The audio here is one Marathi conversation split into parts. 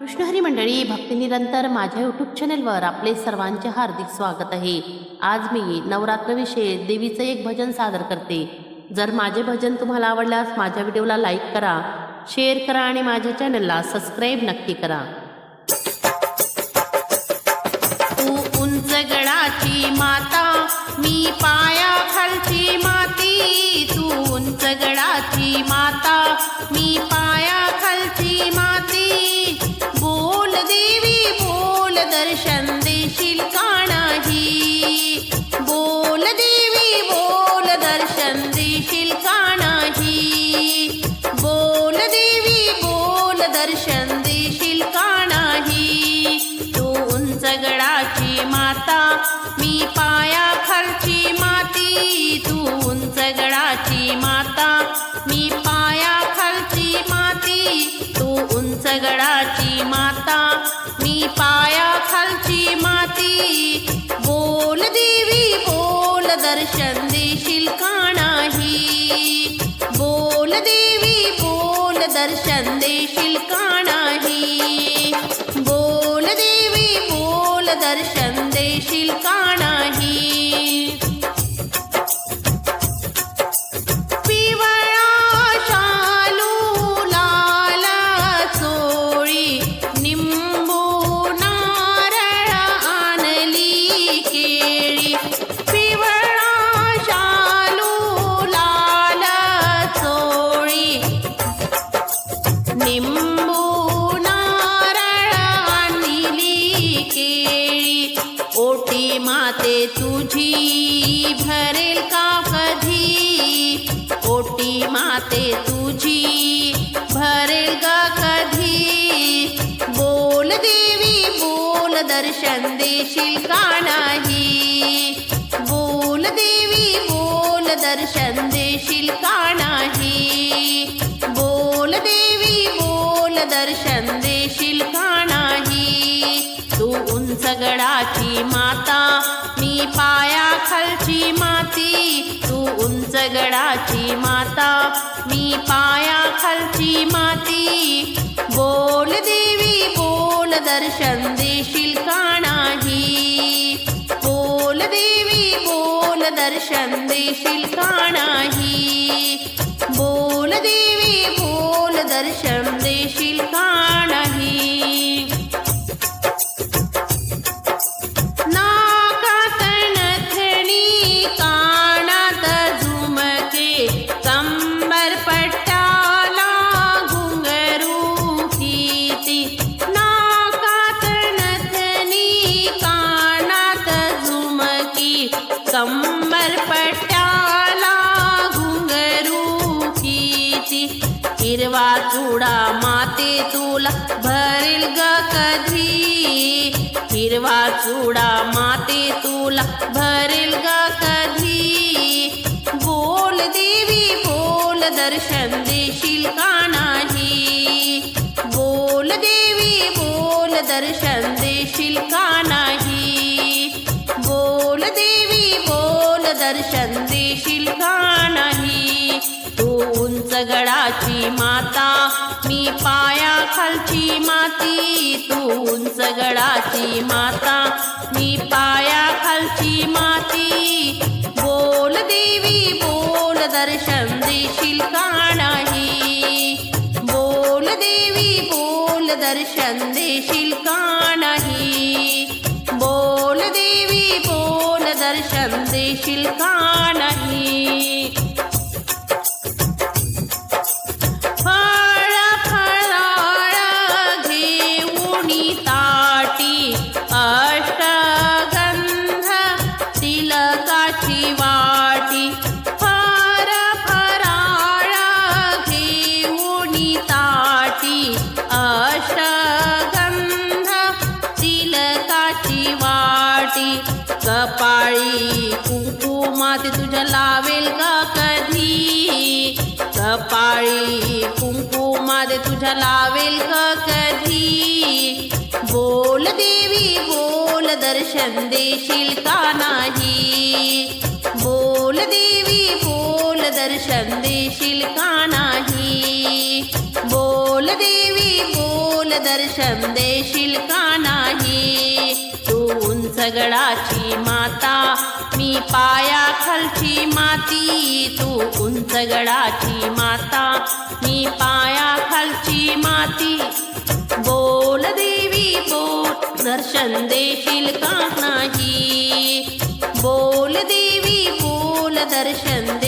कृष्णहरी मंडळी भक्तिनिरंतर माझ्या यूट्यूब चॅनलवर आपले सर्वांचे हार्दिक स्वागत आहे. आज मी नवरात्रविषयी देवीचं एक भजन सादर करते. जर माझे भजन तुम्हाला आवडल्यास माझ्या व्हिडिओला लाईक करा शेअर करा आणि माझ्या चॅनलला सबस्क्राईब नक्की करा. तू उंच गडाची माता मी पाया खालची माती. तू उंच गडाची माता मी देशील का नाही बोल देवी बोल दर्शन देशील का केळी ओटी माते तुझी भरेल का कधी? ओटी माते तुझी भरेल का कधी? बोल देवी बोल दर्शन देशील का नाही? बोल देवी बोल दर्शन देशील का नाही? बोल देवी बोल दर्शन देशील का नाही? उंचगडाची माता मी पाया खालची माती. तू उंचगडाची माता मी पाया खालची माती. बोल देवी बोल दर्शन देशील का नाही? बोल देवी बोल दर्शन देशील का नाही? चुडा माते तुला भरेल ग कधी? हिरवा चुडा माते तुला भरेल ग कधी? बोल देवी बोल दर्शन देशील का नाही? बोल देवी बोल दर्शन देशील का नाही? बोल देवी बोल दर्शन देशील का तू उंच गडाची माता मी पाया खालची माती. तू उंच गडाची माता मी पाया खालची माती. बोल देवी बोल दर्शन देशील माते तुझ्या लावेल का कधी? कपाळी माते तुझ्या लावेल का कधी? बोल देवी बोल दर्शन देशील का नाही? बोल देवी बोल दर्शन देशील का नाही? बोल देवी पाया खालची माती तू उंच गडाची माता. मी पाया खालची माती. बोल देवी बोल दर्शन देशील का नाही? बोल देवी बोल दर्शन दे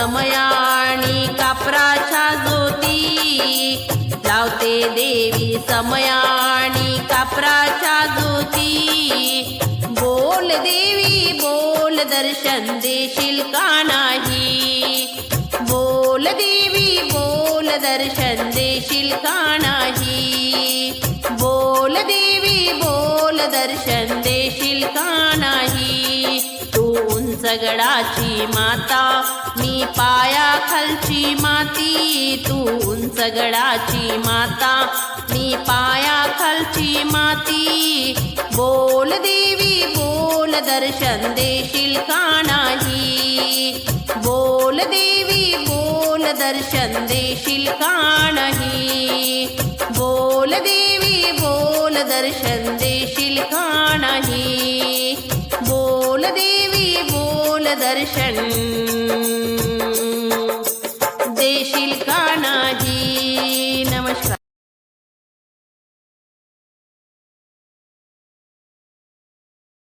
समयाणी कापराच्या ज्योती. लावते देवी समयाणी कापराच्या ज्योती. बोल देवी बोल दर्शन देशील का नाही? बोल देवी बोल दर्शन देशील का नाही? बोल देवी बोल दर्शन उंच माता मी पाया खालची माती तू उंच गडाची माता मी पाया खालची माती. बोल देवी बोल दर्शन देशील का नाही? बोल देवी बोल दर्शन देशील का नाही? बोल देवी बोल दर्शन देशील का नाही? दर्शन